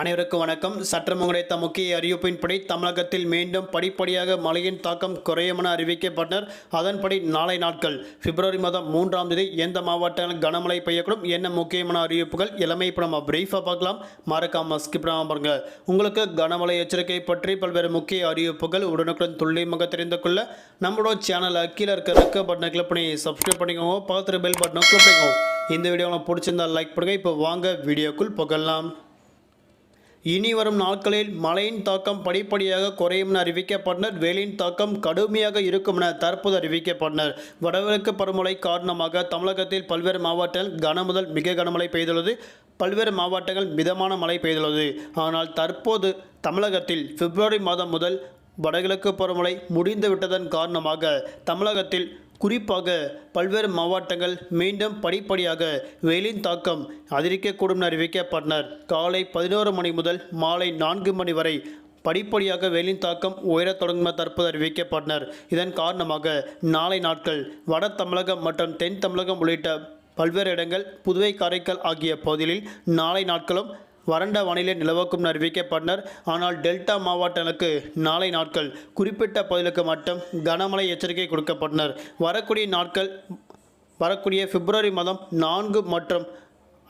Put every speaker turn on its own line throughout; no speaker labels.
அனைவருக்கும் வணக்கம். சற்றம் கிடைத்த முக்கிய அறிவிப்பின்படி தமிழகத்தில் மீண்டும் படிப்படியாக மழையின் தாக்கம் குறையும் என அறிவிக்கப்பட்டனர். அதன்படி நாளை நாட்கள் பிப்ரவரி மாதம் மூன்றாம் தேதி எந்த மாவட்டங்களில் கனமழை பெய்யக்கூடும் என்ன முக்கியமான அறிவிப்புகள் எல்லாமே இப்போ நம்ம பிரீஃபாக பார்க்கலாம். மறக்காம ஸ்கிப் பாருங்க. உங்களுக்கு கனமழை எச்சரிக்கை பற்றி பல்வேறு முக்கிய அறிவிப்புகள் உடனுக்குடன் துல்லியமாக தெரிந்து கொள்ள நம்மளோட சேனல் கீழே இருக்க ரெக்க பட்டனை கிளிக் பண்ணி சப்ஸ்கிரைப் பண்ணிக்கோங்க. பார்த்துட்டு பெல் பட்டனை கிளிக் பண்ணிக்கோங்க. இந்த வீடியோ உங்களுக்கு பிடிச்சிருந்தா லைக் பண்ணுங்கள் இப்போ வாங்க வீடியோக்குள் புகழலாம் இனி வரும் நாட்களில் மழையின் தாக்கம் படிப்படியாக குறையும் என அறிவிக்கப்பட்டனர். வெயிலின் தாக்கம் கடுமையாக இருக்கும் என தற்போது அறிவிக்கப்பட்டனர். வடகிழக்கு பருவமழை காரணமாக தமிழகத்தில் பல்வேறு மாவட்டங்கள் கன முதல் மிக கனமழை பெய்துள்ளது. பல்வேறு மாவட்டங்கள் மிதமான மழை பெய்துள்ளது. ஆனால் தற்போது தமிழகத்தில் பிப்ரவரி மாதம் முதல் வடகிழக்கு பருவமழை முடிந்து விட்டதன் காரணமாக தமிழகத்தில் குறிப்பாக பல்வேறு மாவட்டங்கள் மீண்டும் படிப்படியாக வெயிலின் தாக்கம் அதிகரிக்கக்கூடும் என அறிவிக்கப்பட்டனர். காலை பதினோரு மணி முதல் மாலை நான்கு மணி வரை படிப்படியாக வெயிலின் தாக்கம் உயரத் தொடங்கும் தற்போது அறிவிக்கப்பட்டனர். இதன் காரணமாக நாளை நாட்கள் வட தமிழகம் மற்றும் தென் தமிழகம் உள்ளிட்ட பல்வேறு இடங்கள் புதுவை காரைக்கால் ஆகிய பகுதிகளில் நாளை நாட்களும் வறண்ட வானிலை நிலவக்கும் அறிவிக்கப்பட்டனர் ஆனால் டெல்டா மாவட்டங்களுக்கு நாளை நாட்கள் குறிப்பிட்ட பகுதிகளுக்கு மட்டும் கனமழை எச்சரிக்கை கொடுக்கப்பட்டனர். வரக்கூடிய நாட்கள் வரக்கூடிய பிப்ரவரி மாதம் நான்கு மற்றும்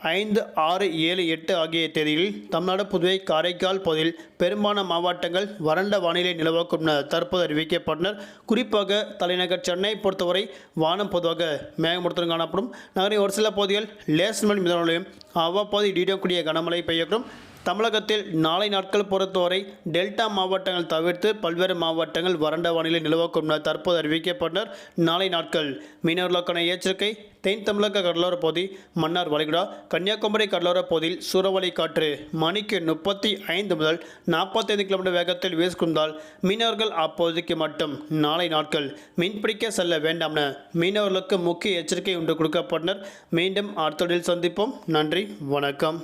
ஐந்து ஆறு ஏழு எட்டு ஆகிய தேதியில் தமிழ்நாடு புதுவை காரைக்கால் பகுதியில் பெரும்பாலான மாவட்டங்கள் வறண்ட வானிலை நிலவக்கும் என தற்போது அறிவிக்கப்பட்டனர். குறிப்பாக தலைநகர் சென்னை பொறுத்தவரை வானம் பொதுவாக மேகமூட்டத்துடன் காணப்படும். நகரின் ஒரு சில பகுதிகள் லேசன் மிதமலையும் அவ்வப்போது இடியக்கூடிய கனமழை பெய்யக்கூடும். தமிழகத்தில் நாளை நாட்கள் பொறுத்தவரை டெல்டா மாவட்டங்கள் தவிர்த்து பல்வேறு மாவட்டங்கள் வறண்ட வானிலை நிலவக்கும் என தற்போது அறிவிக்கப்பட்டனர். நாளை நாட்கள் மீனவர்களுக்கான எச்சரிக்கை தென் தமிழக கடலோர பகுதி மன்னார் வளைகுடா கன்னியாகுமரி கடலோர பகுதியில் சூறாவளி காற்று மணிக்கு முப்பத்தி ஐந்து முதல் நாற்பத்தைந்து கிலோமீட்டர் வேகத்தில் வீசுகுந்தால் மீனவர்கள் அப்போதைக்கு மட்டும் நாளை நாட்கள் மீன்பிடிக்க செல்ல வேண்டாம் என மீனவர்களுக்கு முக்கிய எச்சரிக்கை ஒன்று கொடுக்கப்பட்டனர். மீண்டும் அடுத்த சந்திப்போம். நன்றி வணக்கம்.